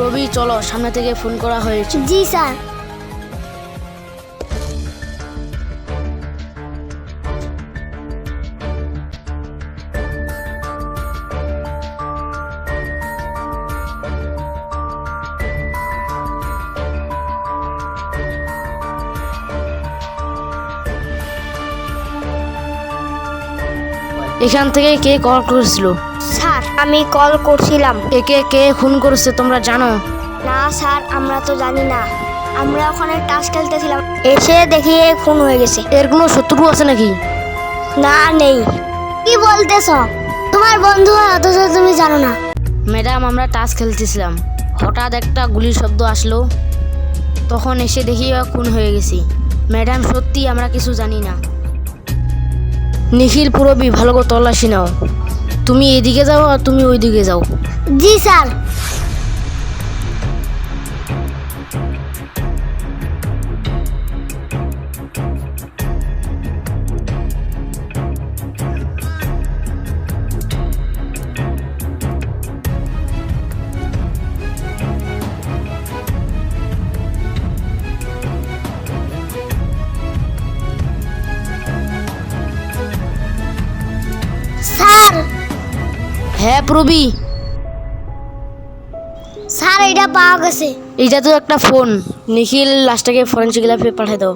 রবি চলো সামনে থেকে ফোন করা হয়েছে। জি স্যার। এখান থেকে কে কল করেছিল? আমি কল করছিলাম। একে কে খুন করেছে তোমরা জানো? না স্যার আমরা তো জানি না। আমরা ওখানে টাস খেলতেছিলাম। এসে দেখি এ খুন হয়ে গেছে। এর কোনো শত্রু আছে নাকি? না নেই। কি বলতেছ? তোমার বন্ধু হয় অথচ তুমি জানো না। ম্যাডাম আমরা টাস খেলতেছিলাম। হঠাৎ একটা গুলির শব্দ আসলো। তখন এসে দেখি খুন হয়ে গেছি। ম্যাডাম সত্যি আমরা কিছু জানি না। নিখিল পুরবি ভালো করে তল্লাশি নাও। তুমি এদিকে যাও আর তুমি ওইদিকে যাও। জি স্যার। হ্যাঁ প্রবি। স্যার এটা পাওয়া গেছে। এইটা তো একটা ফোন। নিখিল লাস্টটাকে ফরেন্সিক ল্যাবে পাঠিয়ে দাও।